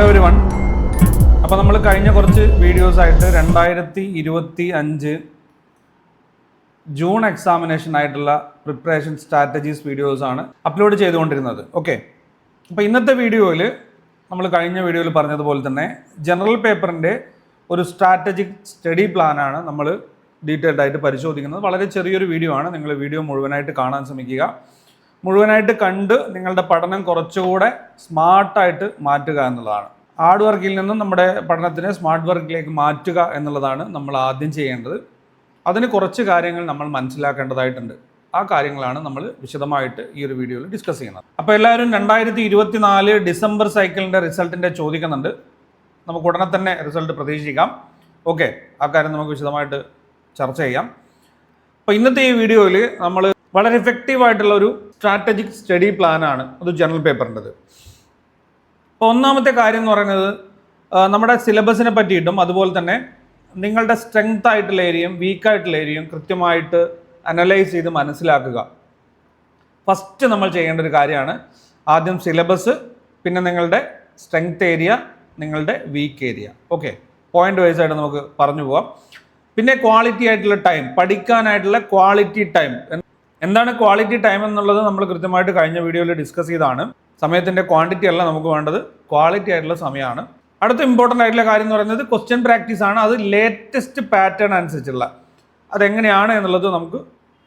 Hello ഒരു one അപ്പോൾ നമ്മൾ കഴിഞ്ഞ കുറച്ച് വീഡിയോസായിട്ട് രണ്ടായിരത്തി ഇരുപത്തി അഞ്ച് ജൂൺ എക്സാമിനേഷൻ ആയിട്ടുള്ള പ്രിപ്പറേഷൻ സ്ട്രാറ്റജീസ് വീഡിയോസാണ് അപ്ലോഡ് ചെയ്തുകൊണ്ടിരുന്നത്. ഓക്കെ അപ്പോൾ ഇന്നത്തെ വീഡിയോയിൽ നമ്മൾ കഴിഞ്ഞ വീഡിയോയിൽ പറഞ്ഞതുപോലെ തന്നെ ജനറൽ പേപ്പറിന്റെ ഒരു സ്ട്രാറ്റജിക് സ്റ്റഡി പ്ലാനാണ് നമ്മൾ ഡീറ്റെയിൽഡ് ആയിട്ട് പരിശോധിക്കുന്നത്. വളരെ ചെറിയൊരു വീഡിയോ ആണ്. നിങ്ങൾ വീഡിയോ മുഴുവനായിട്ട് കാണാൻ ശ്രമിക്കുക. മുഴുവനായിട്ട് കണ്ട് നിങ്ങളുടെ പഠനം കുറച്ചുകൂടെ സ്മാർട്ടായിട്ട് മാറ്റുക എന്നുള്ളതാണ്. ഹാർഡ് വർക്കിൽ നിന്നും നമ്മുടെ പഠനത്തിനെ സ്മാർട്ട് വർക്കിലേക്ക് മാറ്റുക എന്നുള്ളതാണ് നമ്മൾ ആദ്യം ചെയ്യേണ്ടത്. അതിന് കുറച്ച് കാര്യങ്ങൾ നമ്മൾ മനസ്സിലാക്കേണ്ടതായിട്ടുണ്ട്. ആ കാര്യങ്ങളാണ് നമ്മൾ വിശദമായിട്ട് ഈ ഒരു വീഡിയോയിൽ ഡിസ്കസ് ചെയ്യുന്നത്. അപ്പോൾ എല്ലാവരും രണ്ടായിരത്തി ഇരുപത്തി നാല് ഡിസംബർ സൈക്കിളിന്റെ റിസൾട്ടിന്റെ ചോദിക്കുന്നുണ്ട്. നമുക്ക് ഉടനെ തന്നെ റിസൾട്ട് പ്രതീക്ഷിക്കാം. ഓക്കെ ആ കാര്യം നമുക്ക് വിശദമായിട്ട് ചർച്ച ചെയ്യാം. അപ്പോൾ ഇന്നത്തെ ഈ വീഡിയോയിൽ നമ്മൾ വളരെ ഇഫക്റ്റീവായിട്ടുള്ള ഒരു സ്ട്രാറ്റജിക് സ്റ്റഡി പ്ലാനാണ് അത് ജനറൽ പേപ്പറിന്റെത് അപ്പോൾ ഒന്നാമത്തെ കാര്യം എന്ന് പറയുന്നത് നമ്മുടെ സിലബസിനെ പറ്റിയിട്ടും അതുപോലെ തന്നെ നിങ്ങളുടെ സ്ട്രെങ്ത് ആയിട്ടുള്ള ഏരിയയും വീക്ക് ആയിട്ടുള്ള ഏരിയയും കൃത്യമായിട്ട് അനലൈസ് ചെയ്ത് മനസ്സിലാക്കുക. ഫസ്റ്റ് നമ്മൾ ചെയ്യേണ്ട ഒരു കാര്യമാണ് ആദ്യം സിലബസ് പിന്നെ നിങ്ങളുടെ സ്ട്രെങ്ത് ഏരിയ നിങ്ങളുടെ week area okay point wise ആയിട്ട് നമുക്ക് പറഞ്ഞു പോവാം. പിന്നെ ക്വാളിറ്റി ആയിട്ടുള്ള ടൈം പഠിക്കാനായിട്ടുള്ള ക്വാളിറ്റി ടൈം എന്താണ് ക്വാളിറ്റി ടൈം എന്നുള്ളത് നമ്മൾ കൃത്യമായിട്ട് കഴിഞ്ഞ വീഡിയോയിൽ ഡിസ്കസ് ചെയ്താണ് സമയത്തിന്റെ ക്വാണ്ടിറ്റി അല്ല നമുക്ക് വേണ്ടത്. ക്വാളിറ്റി ആയിട്ടുള്ള സമയമാണ്. അടുത്ത ഇമ്പോർട്ടന്റ് ആയിട്ടുള്ള കാര്യം എന്ന് പറയുന്നത് ക്വസ്റ്റ്യൻ പ്രാക്ടീസ് ആണ്. അത് ലേറ്റസ്റ്റ് പാറ്റേൺ അനുസരിച്ചുള്ള. അതെങ്ങനെയാണ് എന്നുള്ളത് നമുക്ക്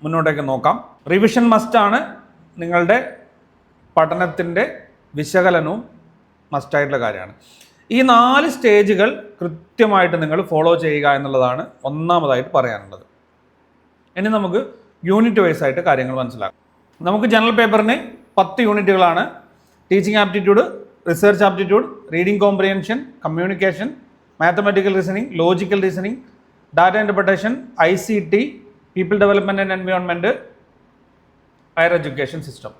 മുന്നോട്ടേക്ക് നോക്കാം. റിവിഷൻ മസ്റ്റാണ് നിങ്ങളുടെ പഠനത്തിന്റെ വിശകലനവും മസ്റ്റായിട്ടുള്ള കാര്യമാണ്. ഈ നാല് സ്റ്റേജുകൾ കൃത്യമായിട്ട് നിങ്ങൾ ഫോളോ ചെയ്യുക എന്നുള്ളതാണ് ഒന്നാമതായിട്ട് പറയാനുള്ളത്. ഇനി നമുക്ക് യൂണിറ്റ് വൈസ് ആയിട്ട് കാര്യങ്ങൾ മനസ്സിലാക്കും. നമുക്ക് ജനറൽ പേപ്പറിന് പത്ത് യൂണിറ്റുകളാണ്. Teaching aptitude research aptitude reading comprehension communication mathematical reasoning logical reasoning data interpretation I C T people development and environment higher education system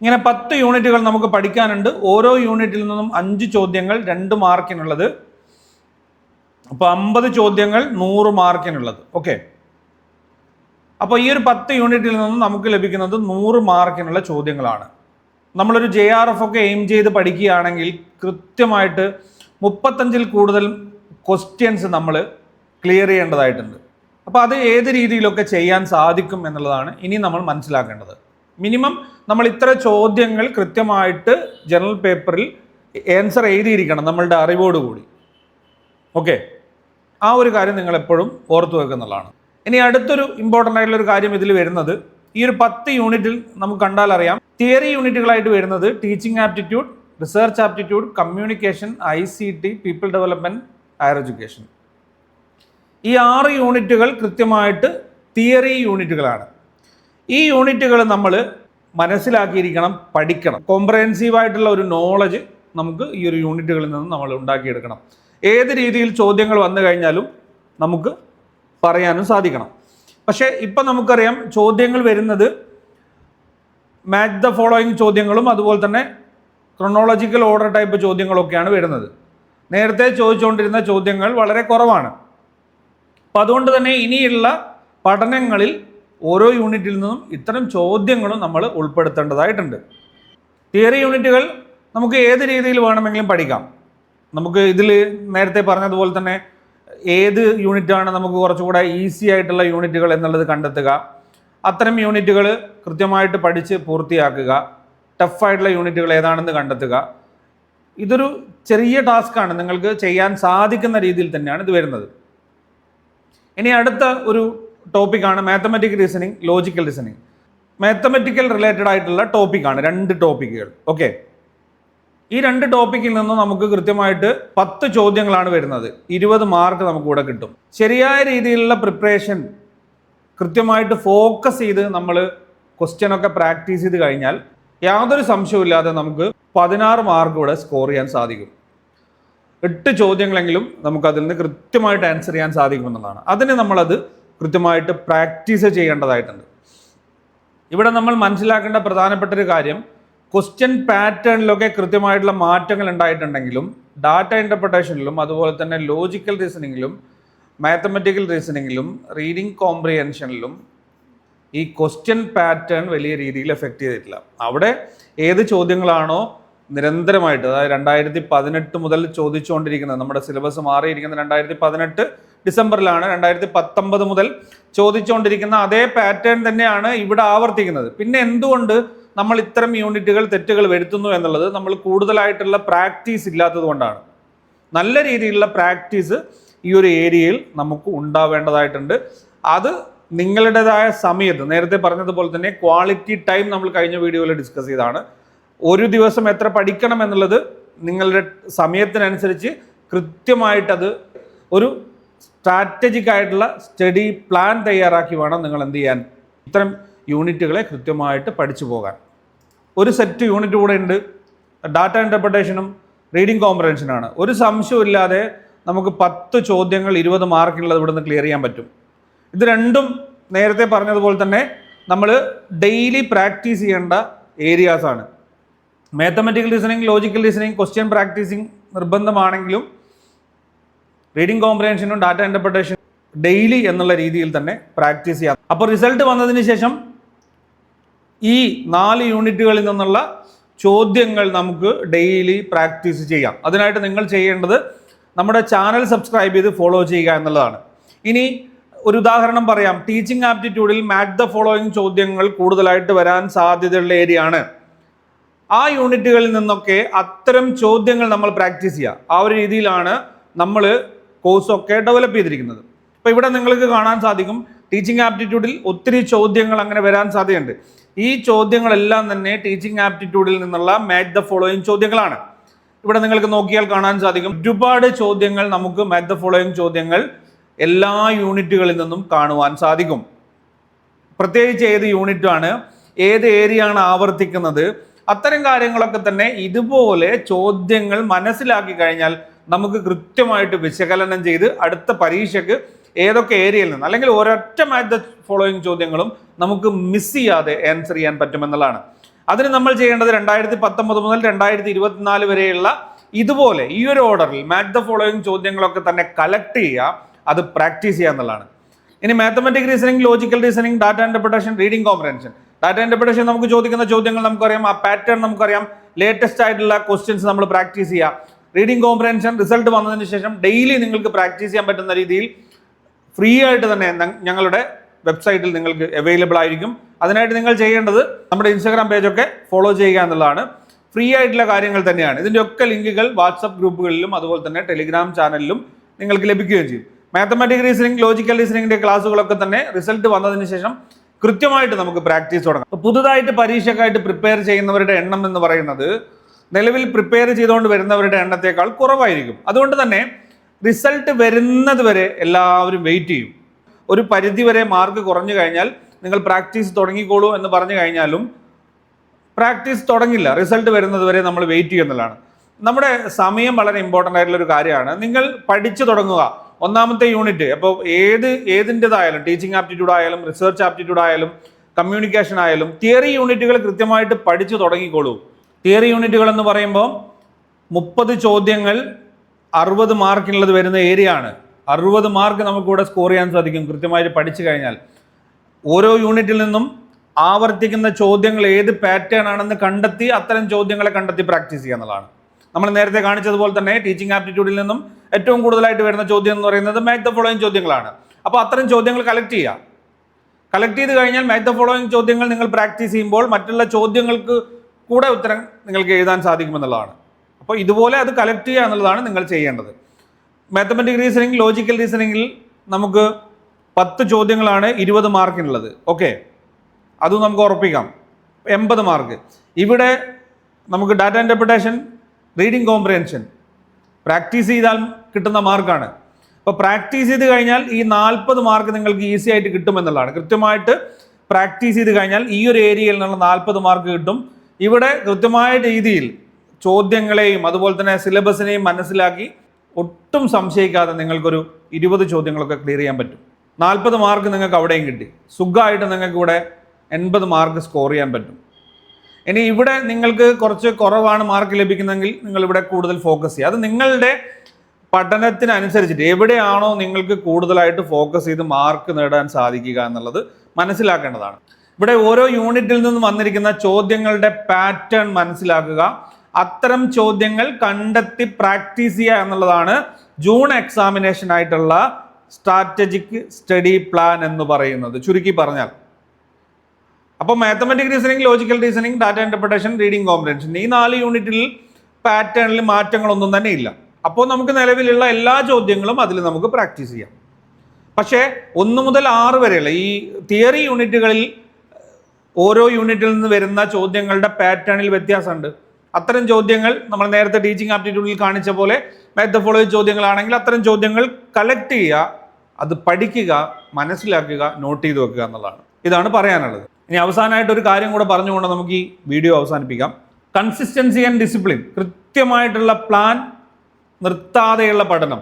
ഇങ്ങനെ പത്ത് യൂണിറ്റുകൾ നമുക്ക് പഠിക്കാനുണ്ട്. ഓരോ യൂണിറ്റിൽ നിന്നും അഞ്ച് ചോദ്യങ്ങൾ രണ്ട് മാർക്കിനുള്ളത് അപ്പോൾ അമ്പത് ചോദ്യങ്ങൾ നൂറ് മാർക്കിനുള്ളത് ഓക്കെ അപ്പോൾ ഈ ഒരു പത്ത് യൂണിറ്റിൽ നിന്നും നമുക്ക് ലഭിക്കുന്നത് നൂറ് മാർക്കിനുള്ള ചോദ്യങ്ങളാണ്. നമ്മളൊരു ജെ ആർ എഫ് ഒക്കെ എയിം ചെയ്ത് പഠിക്കുകയാണെങ്കിൽ കൃത്യമായിട്ട് മുപ്പത്തഞ്ചിൽ കൂടുതൽ ക്വസ്റ്റ്യൻസ് നമ്മൾ ക്ലിയർ ചെയ്യേണ്ടതായിട്ടുണ്ട്. അപ്പോൾ അത് ഏത് രീതിയിലൊക്കെ ചെയ്യാൻ സാധിക്കും എന്നുള്ളതാണ് ഇനി നമ്മൾ മനസ്സിലാക്കേണ്ടത്. മിനിമം നമ്മൾ ഇത്ര ചോദ്യങ്ങൾ കൃത്യമായിട്ട് ജനറൽ പേപ്പറിൽ ആൻസർ എഴുതിയിരിക്കണം നമ്മളുടെ അറിവോടുകൂടി. ഓക്കെ ആ ഒരു കാര്യം നിങ്ങൾ എപ്പോഴും ഓർത്തു വെക്കുന്നുള്ളതാണ് ഇനി അടുത്തൊരു ഇമ്പോർട്ടന്റ് ആയിട്ടുള്ള ഒരു കാര്യം ഇതിൽ വരുന്നത്. ഈ ഒരു പത്ത് യൂണിറ്റിൽ നമുക്ക് കണ്ടാൽ അറിയാം. തിയറി യൂണിറ്റുകളായിട്ട് വരുന്നത് teaching aptitude research aptitude communication I C T people development higher education ഈ ആറ് യൂണിറ്റുകൾ കൃത്യമായിട്ട് തിയറി യൂണിറ്റുകളാണ് ഈ യൂണിറ്റുകൾ നമ്മൾ മനസ്സിലാക്കിയിരിക്കണം പഠിക്കണം. കോംപ്രഹെൻസീവ് ആയിട്ടുള്ള ഒരു നോളജ് നമുക്ക് ഈ ഒരു യൂണിറ്റുകളിൽ നിന്ന് നമ്മൾ ഉണ്ടാക്കിയെടുക്കണം. ഏത് രീതിയിൽ ചോദ്യങ്ങൾ വന്നു കഴിഞ്ഞാലും നമുക്ക് പറയാനും സാധിക്കണം. പക്ഷേ ഇപ്പം നമുക്കറിയാം ചോദ്യങ്ങൾ വരുന്നത് മാച്ച് ദ ഫോളോയിങ് ചോദ്യങ്ങളും അതുപോലെ തന്നെ ക്രൊണോളജിക്കൽ ഓർഡർ ടൈപ്പ് ചോദ്യങ്ങളൊക്കെയാണ് വരുന്നത്. നേരത്തെ ചോദിച്ചുകൊണ്ടിരുന്ന ചോദ്യങ്ങൾ വളരെ കുറവാണ്. അപ്പം അതുകൊണ്ട് തന്നെ ഇനിയുള്ള പഠനങ്ങളിൽ ഓരോ യൂണിറ്റിൽ നിന്നും ഇത്തരം ചോദ്യങ്ങളും നമ്മൾ ഉൾപ്പെടുത്തേണ്ടതായിട്ടുണ്ട്. തിയറി യൂണിറ്റുകൾ നമുക്ക് ഏത് രീതിയിൽ വേണമെങ്കിലും പഠിക്കാം. നമുക്ക് ഇതിൽ നേരത്തെ പറഞ്ഞതുപോലെ തന്നെ ഏത് യൂണിറ്റാണ് നമുക്ക് കുറച്ചുകൂടെ ഈസി ആയിട്ടുള്ള യൂണിറ്റുകൾ എന്നുള്ളത് കണ്ടെത്തുക. അത്തരം യൂണിറ്റുകൾ കൃത്യമായിട്ട് പഠിച്ച് പൂർത്തിയാക്കുക. ടഫായിട്ടുള്ള യൂണിറ്റുകൾ ഏതാണെന്ന് കണ്ടെത്തുക. ഇതൊരു ചെറിയ ടാസ്ക്കാണ് നിങ്ങൾക്ക് ചെയ്യാൻ സാധിക്കുന്ന രീതിയിൽ തന്നെയാണ് ഇത് വരുന്നത്. ഇനി അടുത്ത ഒരു ടോപ്പിക്കാണ് mathematical reasoning logical reasoning mathematical related ആയിട്ടുള്ള ടോപ്പിക്കാണ് രണ്ട് ടോപ്പിക്കുകൾ ഓക്കെ ഈ രണ്ട് ടോപ്പിക്കിൽ നിന്നും നമുക്ക് കൃത്യമായിട്ട് പത്ത് ചോദ്യങ്ങളാണ് വരുന്നത്. ഇരുപത് മാർക്ക് നമുക്ക് ഇവിടെ കിട്ടും. ശരിയായ രീതിയിലുള്ള പ്രിപ്പറേഷൻ കൃത്യമായിട്ട് ഫോക്കസ് ചെയ്ത് നമ്മൾ ക്വസ്റ്റ്യൻ ഒക്കെ പ്രാക്ടീസ് ചെയ്ത് കഴിഞ്ഞാൽ യാതൊരു സംശയവുമില്ലാതെ നമുക്ക് പതിനാറ് മാർക്ക് ഇവിടെ സ്കോർ ചെയ്യാൻ സാധിക്കും. എട്ട് ചോദ്യങ്ങളെങ്കിലും നമുക്ക് അതിൽ നിന്ന് കൃത്യമായിട്ട് ആൻസർ ചെയ്യാൻ സാധിക്കുമെന്നുള്ളതാണ് അതിന് നമ്മളത് കൃത്യമായിട്ട് പ്രാക്ടീസ് ചെയ്യേണ്ടതായിട്ടുണ്ട്. ഇവിടെ നമ്മൾ മനസ്സിലാക്കേണ്ട പ്രധാനപ്പെട്ട ഒരു കാര്യം ക്വസ്റ്റ്യൻ പാറ്റേണിലൊക്കെ കൃത്യമായിട്ടുള്ള മാറ്റങ്ങൾ ഉണ്ടായിട്ടുണ്ടെങ്കിലും ഡാറ്റ ഇന്റർപ്രിട്ടേഷനിലും അതുപോലെ തന്നെ ലോജിക്കൽ റീസണിങ്ങിലും മാത്തമെറ്റിക്കൽ റീസണിങ്ങിലും റീഡിംഗ് കോംപ്രിഹെൻഷനിലും ഈ ക്വസ്റ്റ്യൻ പാറ്റേൺ വലിയ രീതിയിൽ എഫക്റ്റ് ചെയ്തിട്ടില്ല. അവിടെ ഏത് ചോദ്യങ്ങളാണോ നിരന്തരമായിട്ട് അതായത് രണ്ടായിരത്തി പതിനെട്ട് മുതൽ ചോദിച്ചുകൊണ്ടിരിക്കുന്നത് നമ്മുടെ സിലബസ് മാറിയിരിക്കുന്ന രണ്ടായിരത്തി പതിനെട്ട് ഡിസംബറിലാണ് രണ്ടായിരത്തി പത്തൊമ്പത് മുതൽ ചോദിച്ചുകൊണ്ടിരിക്കുന്ന അതേ പാറ്റേൺ തന്നെയാണ് ഇവിടെ ആവർത്തിക്കുന്നത്. പിന്നെ എന്തുകൊണ്ട് നമ്മൾ ഇത്തരം യൂണിറ്റുകൾ തെറ്റുകൾ വരുത്തുന്നു എന്നുള്ളത് നമ്മൾ കൂടുതലായിട്ടുള്ള പ്രാക്ടീസ് ഇല്ലാത്തത് കൊണ്ടാണ്. നല്ല രീതിയിലുള്ള പ്രാക്ടീസ് ഈ ഒരു ഏരിയയിൽ നമുക്ക് ഉണ്ടാവേണ്ടതായിട്ടുണ്ട്. അത് നിങ്ങളുടേതായ സമയത്ത് നേരത്തെ പറഞ്ഞതുപോലെ തന്നെ ക്വാളിറ്റി ടൈം നമ്മൾ കഴിഞ്ഞ വീഡിയോയിൽ ഡിസ്കസ് ചെയ്താണ് ഒരു ദിവസം എത്ര പഠിക്കണം എന്നുള്ളത് നിങ്ങളുടെ സമയത്തിനനുസരിച്ച് കൃത്യമായിട്ടത് ഒരു സ്ട്രാറ്റജിക് ആയിട്ടുള്ള സ്റ്റഡി പ്ലാൻ തയ്യാറാക്കി വേണം നിങ്ങൾ എന്ത് ചെയ്യാൻ. ഇത്തരം യൂണിറ്റുകളെ കൃത്യമായിട്ട് പഠിച്ചു പോകാൻ. ഒരു സെറ്റ് യൂണിറ്റ് കൂടെ ഉണ്ട്. ഡാറ്റ ഇന്റർപ്രിട്ടേഷനും റീഡിംഗ് കോമ്പറൻഷനാണ് ഒരു സംശയമില്ലാതെ നമുക്ക് പത്ത് ചോദ്യങ്ങൾ ഇരുപത് മാർക്കിനുള്ളത് ഇവിടുന്ന് ക്ലിയർ ചെയ്യാൻ പറ്റും. ഇത് രണ്ടും നേരത്തെ പറഞ്ഞതുപോലെ തന്നെ നമ്മൾ ഡെയിലി പ്രാക്ടീസ് ചെയ്യേണ്ട ഏരിയാസാണ് mathematical reasoning logical reasoning question practicing നിർബന്ധമാണെങ്കിലും reading കോമ്പ്രഹൻഷനും ഡാറ്റ ഇന്റർപ്രിട്ടേഷനും ഡെയിലി എന്നുള്ള രീതിയിൽ തന്നെ പ്രാക്ടീസ് ചെയ്യാം. അപ്പോൾ റിസൾട്ട് വന്നതിന് ശേഷം ഈ നാല് യൂണിറ്റുകളിൽ നിന്നുള്ള ചോദ്യങ്ങൾ നമുക്ക് ഡെയിലി പ്രാക്ടീസ് ചെയ്യാം. അതിനായിട്ട് നിങ്ങൾ ചെയ്യേണ്ടത് നമ്മുടെ ചാനൽ സബ്സ്ക്രൈബ് ചെയ്ത് ഫോളോ ചെയ്യുക എന്നുള്ളതാണ്. ഇനി ഒരു ഉദാഹരണം പറയാം. ടീച്ചിങ് ആപ്റ്റിറ്റ്യൂഡിൽ മാറ്റ് ദ ഫോളോയിങ് ചോദ്യങ്ങൾ കൂടുതലായിട്ട് വരാൻ സാധ്യതയുള്ള ഏരിയ ആണ്. ആ യൂണിറ്റുകളിൽ നിന്നൊക്കെ അത്തരം ചോദ്യങ്ങൾ നമ്മൾ പ്രാക്ടീസ് ചെയ്യുക. ആ ഒരു രീതിയിലാണ് നമ്മൾ കോഴ്സൊക്കെ ഡെവലപ്പ് ചെയ്തിരിക്കുന്നത്. അപ്പോൾ ഇവിടെ നിങ്ങൾക്ക് കാണാൻ സാധിക്കും. ടീച്ചിങ് ആപ്റ്റിറ്റ്യൂഡിൽ ഒത്തിരി ചോദ്യങ്ങൾ അങ്ങനെ വരാൻ സാധ്യതയുണ്ട്. ഈ ചോദ്യങ്ങളെല്ലാം തന്നെ ടീച്ചിങ് ആപ്റ്റിറ്റ്യൂഡിൽ നിന്നുള്ള മാറ്റ് ദ ഫോളോയിങ് ചോദ്യങ്ങളാണ്. ഇവിടെ നിങ്ങൾക്ക് നോക്കിയാൽ കാണാൻ സാധിക്കും. ഒരുപാട് ചോദ്യങ്ങൾ നമുക്ക് മാറ്റ് ദ ഫോളോയിങ് ചോദ്യങ്ങൾ എല്ലാ യൂണിറ്റുകളിൽ നിന്നും കാണുവാൻ സാധിക്കും. പ്രത്യേകിച്ച് ഏത് യൂണിറ്റാണ് ഏത് ഏരിയ ആണ് ആവർത്തിക്കുന്നത് അത്തരം കാര്യങ്ങളൊക്കെ തന്നെ ഇതുപോലെ ചോദ്യങ്ങൾ മനസ്സിലാക്കി കഴിഞ്ഞാൽ നമുക്ക് കൃത്യമായിട്ട് വിശകലനം ചെയ്ത് അടുത്ത പരീക്ഷയ്ക്ക് ഏതൊക്കെ ഏരിയയിൽ നിന്ന് അല്ലെങ്കിൽ ഒരൊറ്റ മാച്ച് ദ ഫോളോയിങ് ചോദ്യങ്ങളും നമുക്ക് മിസ് ചെയ്യാതെ ആൻസർ ചെയ്യാൻ പറ്റുമെന്നുള്ളതാണ്. അതിന് നമ്മൾ ചെയ്യേണ്ടത് രണ്ടായിരത്തി പത്തൊമ്പത് മുതൽ രണ്ടായിരത്തി ഇരുപത്തിനാല് വരെയുള്ള ഇതുപോലെ ഈ ഒരു ഓർഡറിൽ മാറ്റ് ദ ഫോളോയിങ് ചോദ്യങ്ങളൊക്കെ തന്നെ കളക്ട് ചെയ്യുക അത് പ്രാക്ടീസ് ചെയ്യുക എന്നുള്ളതാണ്. ഇനി mathematic reasoning logical reasoning data interpretation reading comprehension data interpretation നമുക്ക് ചോദിക്കുന്ന ചോദ്യങ്ങൾ നമുക്കറിയാം ആ പാറ്റേൺ നമുക്കറിയാം ലേറ്റസ്റ്റ് ആയിട്ടുള്ള ക്വസ്റ്റ്യൻസ് നമ്മൾ പ്രാക്ടീസ് ചെയ്യുക. റീഡിംഗ് കോമ്പ്രഹൻഷൻ റിസൾട്ട് വന്നതിന് ശേഷം ഡെയിലി നിങ്ങൾക്ക് പ്രാക്ടീസ് ചെയ്യാൻ പറ്റുന്ന രീതിയിൽ ഫ്രീ ആയിട്ട് തന്നെ ഞങ്ങളുടെ വെബ്സൈറ്റിൽ നിങ്ങൾക്ക് അവൈലബിൾ ആയിരിക്കും. അതിനായിട്ട് നിങ്ങൾ ചെയ്യേണ്ടത് നമ്മുടെ ഇൻസ്റ്റാഗ്രാം പേജൊക്കെ ഫോളോ ചെയ്യുക എന്നുള്ളതാണ്. ഫ്രീ ആയിട്ടുള്ള കാര്യങ്ങൾ തന്നെയാണ്. ഇതിന്റെ ഒക്കെ ലിങ്കുകൾ വാട്സപ്പ് ഗ്രൂപ്പുകളിലും അതുപോലെ തന്നെ ടെലിഗ്രാം ചാനലിലും നിങ്ങൾക്ക് ലഭിക്കുകയും ചെയ്യും. മാത്തമാറ്റിക് റീസണിംഗ് ലോജിക്കൽ റീസണിങ്ങിന്റെ ക്ലാസ്സുകളൊക്കെ തന്നെ റിസൾട്ട് വന്നതിന് ശേഷം കൃത്യമായിട്ട് നമുക്ക് പ്രാക്ടീസ് തുടങ്ങാം. അപ്പോൾ പുതുതായിട്ട് പരീക്ഷയ്ക്കായിട്ട് പ്രിപ്പയർ ചെയ്യുന്നവരുടെ എണ്ണം എന്ന് പറയുന്നത് നിലവിൽ പ്രിപ്പയർ ചെയ്തുകൊണ്ട് വരുന്നവരുടെ എണ്ണത്തേക്കാൾ കുറവായിരിക്കും. അതുകൊണ്ട് തന്നെ റിസൾട്ട് വരുന്നത് വരെ എല്ലാവരും വെയിറ്റ് ചെയ്യും. ഒരു പരിധി വരെ മാർക്ക് കുറഞ്ഞു കഴിഞ്ഞാൽ നിങ്ങൾ പ്രാക്ടീസ് തുടങ്ങിക്കോളൂ എന്ന് പറഞ്ഞു കഴിഞ്ഞാലും പ്രാക്ടീസ് തുടങ്ങില്ല. റിസൾട്ട് വരുന്നത് വരെ നമ്മൾ വെയിറ്റ് ചെയ്യുന്നതാണ് നമ്മുടെ സമയം വളരെ ഇമ്പോർട്ടന്റ് ആയിട്ടുള്ള ഒരു കാര്യമാണ്. നിങ്ങൾ പഠിച്ചു തുടങ്ങുക. ഒന്നാമത്തെ യൂണിറ്റ് അപ്പോൾ ഏത് ഏതിന്റെതായാലും ടീച്ചിങ് ആപ്റ്റിറ്റ്യൂഡ് ആയാലും റിസർച്ച് ആപ്റ്റിറ്റ്യൂഡ് ആയാലും കമ്മ്യൂണിക്കേഷൻ ആയാലും തിയറി യൂണിറ്റുകൾ കൃത്യമായിട്ട് പഠിച്ചു തുടങ്ങിക്കോളൂ. തിയറി യൂണിറ്റുകൾ എന്ന് പറയുമ്പോൾ മുപ്പത് ചോദ്യങ്ങൾ അറുപത് മാർക്കിനുള്ളത് വരുന്ന ഏരിയ ആണ് അറുപത് മാർക്ക് നമുക്കിവിടെ സ്കോർ ചെയ്യാൻ സാധിക്കും. കൃത്യമായിട്ട് പഠിച്ചു കഴിഞ്ഞാൽ. ഓരോ യൂണിറ്റിൽ നിന്നും ആവർത്തിക്കുന്ന ചോദ്യങ്ങൾ ഏത് പാറ്റേൺ ആണെന്ന് കണ്ടെത്തി അത്തരം ചോദ്യങ്ങളെ കണ്ടെത്തി പ്രാക്ടീസ് ചെയ്യുക എന്നുള്ളതാണ്. നമ്മൾ നേരത്തെ കാണിച്ചതുപോലെ തന്നെ ടീച്ചിങ് ആപ്റ്റിറ്റ്യൂഡിൽ നിന്നും ഏറ്റവും കൂടുതലായിട്ട് വരുന്ന ചോദ്യം എന്ന് പറയുന്നത് മാറ്റ് ദ ഫോളോയിങ് ചോദ്യങ്ങളാണ്. അപ്പോൾ അത്തരം ചോദ്യങ്ങൾ കളക്ട് ചെയ്യുക. കളക്ട് ചെയ്ത് കഴിഞ്ഞാൽ മാറ്റ് ദ ഫോളോയിങ് ചോദ്യങ്ങൾ നിങ്ങൾ പ്രാക്ടീസ് ചെയ്യുമ്പോൾ മറ്റുള്ള ചോദ്യങ്ങൾക്ക് കൂടെ ഉത്തരം നിങ്ങൾക്ക് എഴുതാൻ സാധിക്കുമെന്നുള്ളതാണ്. അപ്പോൾ ഇതുപോലെ അത് കളക്ട് ചെയ്യുക എന്നുള്ളതാണ് നിങ്ങൾ ചെയ്യേണ്ടത്. മാത്തമെറ്റിക് റീസണിങ് ലോജിക്കൽ റീസണിങ്ങിൽ നമുക്ക് പത്ത് ചോദ്യങ്ങളാണ് ഇരുപത് മാർക്കിനുള്ളത് ഓക്കെ അതും നമുക്ക് ഉറപ്പിക്കാം. എൺപത് മാർക്ക് ഇവിടെ നമുക്ക് data interpretation reading comprehension practice ചെയ്താൽ കിട്ടുന്ന മാർക്കാണ് അപ്പോൾ പ്രാക്ടീസ് ചെയ്ത് കഴിഞ്ഞാൽ ഈ നാൽപ്പത് മാർക്ക് നിങ്ങൾക്ക് ഈസി ആയിട്ട് കിട്ടുമെന്നുള്ളതാണ് കൃത്യമായിട്ട് പ്രാക്ടീസ് ചെയ്ത് കഴിഞ്ഞാൽ ഈ ഒരു ഏരിയയിൽ നിന്നുള്ള നാൽപ്പത് മാർക്ക് കിട്ടും. ഇവിടെ കൃത്യമായ രീതിയിൽ ചോദ്യങ്ങളെയും അതുപോലെ തന്നെ സിലബസിനെയും മനസ്സിലാക്കി ഒട്ടും സംശയിക്കാതെ നിങ്ങൾക്കൊരു ഇരുപത് ചോദ്യങ്ങളൊക്കെ ക്ലിയർ ചെയ്യാൻ പറ്റും. നാൽപ്പത് മാർക്ക് നിങ്ങൾക്ക് അവിടെയും കിട്ടി. സുഖമായിട്ട് നിങ്ങൾക്ക് ഇവിടെ എൺപത് മാർക്ക് സ്കോർ ചെയ്യാൻ പറ്റും. ഇനി ഇവിടെ നിങ്ങൾക്ക് കുറച്ച് കുറവാണ് മാർക്ക് ലഭിക്കുന്നതെങ്കിൽ നിങ്ങൾ ഇവിടെ കൂടുതൽ ഫോക്കസ് ചെയ്യുക. അത് നിങ്ങളുടെ പഠനത്തിനനുസരിച്ചിട്ട് എവിടെയാണോ നിങ്ങൾക്ക് കൂടുതലായിട്ട് ഫോക്കസ് ചെയ്ത് മാർക്ക് നേടാൻ സാധിക്കുക എന്നുള്ളത് മനസ്സിലാക്കേണ്ടതാണ്. ഇവിടെ ഓരോ യൂണിറ്റിൽ നിന്നും വന്നിരിക്കുന്ന ചോദ്യങ്ങളുടെ പാറ്റേൺ മനസ്സിലാക്കുക. അത്തരം ചോദ്യങ്ങൾ കണ്ടെത്തി പ്രാക്ടീസ് ചെയ്യുക എന്നുള്ളതാണ് ജൂൺ എക്സാമിനേഷൻ ആയിട്ടുള്ള സ്ട്രാറ്റജിക് സ്റ്റഡി പ്ലാൻ എന്ന് പറയുന്നത്. ചുരുക്കി പറഞ്ഞാൽ. അപ്പോൾ mathematic reasoning logical reasoning data interpretation reading combination ഈ നാല് യൂണിറ്റിൽ പാറ്റേണിൽ മാറ്റങ്ങളൊന്നും തന്നെ ഇല്ല. അപ്പോൾ നമുക്ക് നിലവിലുള്ള എല്ലാ ചോദ്യങ്ങളും അതിൽ നമുക്ക് പ്രാക്ടീസ് ചെയ്യാം. പക്ഷേ ഒന്ന് മുതൽ ആറ് വരെയുള്ള ഈ തിയറി യൂണിറ്റുകളിൽ ഓരോ യൂണിറ്റിൽ നിന്ന് വരുന്ന ചോദ്യങ്ങളുടെ പാറ്റേണിൽ വ്യത്യാസമുണ്ട്. അത്തരം ചോദ്യങ്ങൾ നമ്മൾ നേരത്തെ ടീച്ചിങ് ആപ്റ്റിറ്റ്യൂഡിൽ കാണിച്ച പോലെ മാത്ത് ഫോളോ ചോദ്യങ്ങളാണെങ്കിൽ അത്തരം ചോദ്യങ്ങൾ കളക്ട് ചെയ്യുക അത് പഠിക്കുക മനസ്സിലാക്കുക നോട്ട് ചെയ്ത് വെക്കുക എന്നുള്ളതാണ്. ഇതാണ് പറയാനുള്ളത്. ഇനി അവസാനമായിട്ട് ഒരു കാര്യം കൂടെ പറഞ്ഞുകൊണ്ട് നമുക്ക് ഈ വീഡിയോ അവസാനിപ്പിക്കാം. കൺസിസ്റ്റൻസി ആൻഡ് ഡിസിപ്ലിൻ കൃത്യമായിട്ടുള്ള പ്ലാൻ നിർത്താതെയുള്ള പഠനം.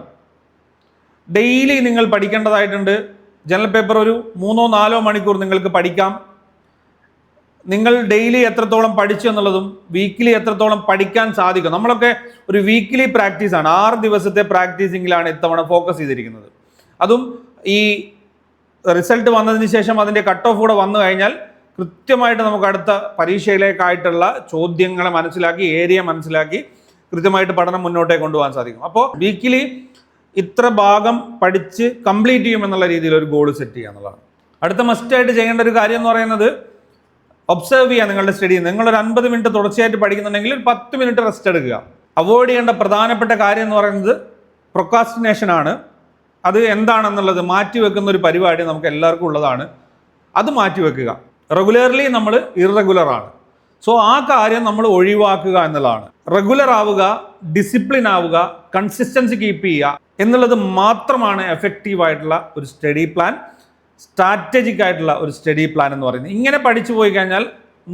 ഡെയിലി നിങ്ങൾ പഠിക്കേണ്ടതായിട്ടുണ്ട്. ജനറൽ പേപ്പർ ഒരു മൂന്നോ നാലോ മണിക്കൂർ നിങ്ങൾക്ക് പഠിക്കാം. നിങ്ങൾ ഡെയിലി എത്രത്തോളം പഠിച്ചു എന്നുള്ളതും വീക്കിലി എത്രത്തോളം പഠിക്കാൻ സാധിക്കും. നമ്മളൊക്കെ ഒരു വീക്കിലി പ്രാക്ടീസാണ് ആറ് ദിവസത്തെ പ്രാക്ടീസിങ്ങിലാണ് ഇത്തവണ ഫോക്കസ് ചെയ്തിരിക്കുന്നത്. അതും ഈ റിസൾട്ട് വന്നതിന് ശേഷം അതിന്റെ കട്ട് ഓഫ് കൂടെ വന്നു കഴിഞ്ഞാൽ കൃത്യമായിട്ട് നമുക്ക് അടുത്ത പരീക്ഷയിലേക്കായിട്ടുള്ള ചോദ്യങ്ങളെ മനസ്സിലാക്കി ഏരിയ മനസ്സിലാക്കി കൃത്യമായിട്ട് പഠനം മുന്നോട്ടേ കൊണ്ടുപോകാൻ സാധിക്കും. അപ്പോൾ വീക്കിലി ഇത്ര ഭാഗം പഠിച്ച് കംപ്ലീറ്റ് ചെയ്യുമെന്നുള്ള രീതിയിൽ ഒരു ഗോൾ സെറ്റ് ചെയ്യുക എന്നുള്ളതാണ്. അടുത്ത മസ്റ്റായിട്ട് ചെയ്യേണ്ട ഒരു കാര്യം എന്ന് പറയുന്നത് ഒബ്സർവ് ചെയ്യുക നിങ്ങളുടെ സ്റ്റഡി നിങ്ങളൊരു അൻപത് മിനിറ്റ് തുടർച്ചയായിട്ട് പഠിക്കുന്നുണ്ടെങ്കിൽ ഒരു പത്ത് മിനിറ്റ് റെസ്റ്റ് എടുക്കുക. അവോയ്ഡ് ചെയ്യേണ്ട പ്രധാനപ്പെട്ട കാര്യം എന്ന് പറയുന്നത് പ്രൊക്കാസ്റ്റിനേഷൻ ആണ്. അത് എന്താണെന്നുള്ളത് മാറ്റിവെക്കുന്ന ഒരു പരിപാടി നമുക്ക് എല്ലാവർക്കും ഉള്ളതാണ്. അത് മാറ്റിവെക്കുക റെഗുലർലി നമ്മൾ ഇറഗുലറാണ് സോ ആ കാര്യം നമ്മൾ ഒഴിവാക്കുക എന്നുള്ളതാണ്. റെഗുലർ ആവുക ഡിസിപ്ലിൻ ആവുക കൺസിസ്റ്റൻസി കീപ്പ് ചെയ്യുക എന്നുള്ളത് മാത്രമാണ് എഫക്റ്റീവായിട്ടുള്ള ഒരു സ്റ്റഡി പ്ലാൻ സ്ട്രാറ്റജിക് ആയിട്ടുള്ള ഒരു സ്റ്റഡി പ്ലാൻ എന്ന് പറയുന്നത്. ഇങ്ങനെ പഠിച്ചു പോയി കഴിഞ്ഞാൽ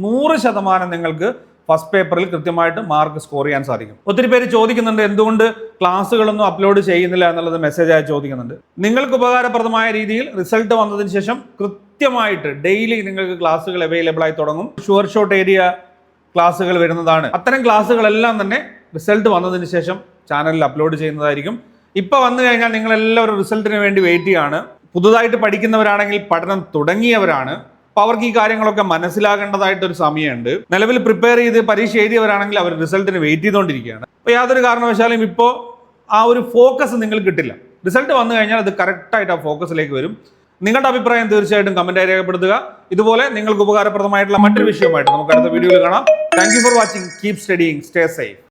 നൂറ് ശതമാനം നിങ്ങൾക്ക് ഫസ്റ്റ് പേപ്പറിൽ കൃത്യമായിട്ട് മാർക്ക് സ്കോർ ചെയ്യാൻ സാധിക്കും. ഒത്തിരി പേര് ചോദിക്കുന്നുണ്ട് എന്തുകൊണ്ട് ക്ലാസ്സുകളൊന്നും അപ്ലോഡ് ചെയ്യുന്നില്ല എന്നുള്ളത് മെസ്സേജായി ചോദിക്കുന്നുണ്ട്. നിങ്ങൾക്ക് ഉപകാരപ്രദമായ രീതിയിൽ റിസൾട്ട് വന്നതിന് ശേഷം കൃത്യമായിട്ട് ഡെയിലി നിങ്ങൾക്ക് ക്ലാസ്സുകൾ അവൈലബിൾ ആയി തുടങ്ങും. ഷുവർ ഷോട്ട് ഏരിയ ക്ലാസ്സുകൾ വരുന്നതാണ്. അത്തരം ക്ലാസ്സുകളെല്ലാം തന്നെ റിസൾട്ട് വന്നതിന് ശേഷം ചാനലിൽ അപ്ലോഡ് ചെയ്യുന്നതായിരിക്കും. ഇപ്പോൾ വന്നു കഴിഞ്ഞാൽ നിങ്ങൾ എല്ലാവരും റിസൾട്ടിന് വേണ്ടി വെയിറ്റ് ചെയ്യാണ്. പുതുതായിട്ട് പഠിക്കുന്നവരാണെങ്കിൽ പഠനം തുടങ്ങിയവരാണ്. അപ്പോൾ അവർക്ക് ഈ കാര്യങ്ങളൊക്കെ മനസ്സിലാകേണ്ടതായിട്ട് ഒരു സമയമുണ്ട്. നിലവിൽ പ്രിപ്പയർ ചെയ്ത് പരീക്ഷ എഴുതിയവരാണെങ്കിൽ അവർ റിസൾട്ടിന് വെയിറ്റ് ചെയ്തുകൊണ്ടിരിക്കുകയാണ്. അപ്പോൾ യാതൊരു കാരണവശാലും ഇപ്പോൾ ആ ഒരു ഫോക്കസ് നിങ്ങൾ കിട്ടില്ല. റിസൾട്ട് വന്നു കഴിഞ്ഞാൽ അത് കറക്റ്റായിട്ട് ആ ഫോക്കസിലേക്ക് വരും. നിങ്ങളുടെ അഭിപ്രായം തീർച്ചയായിട്ടും കമന്റായി രേഖപ്പെടുത്തുക. ഇതുപോലെ നിങ്ങൾക്ക് ഉപകാരപ്രദമായിട്ടുള്ള മറ്റൊരു വിഷയമായിട്ട് നമുക്ക് അടുത്ത വീഡിയോയിൽ കാണാം. Thank for watching keep studying stay safe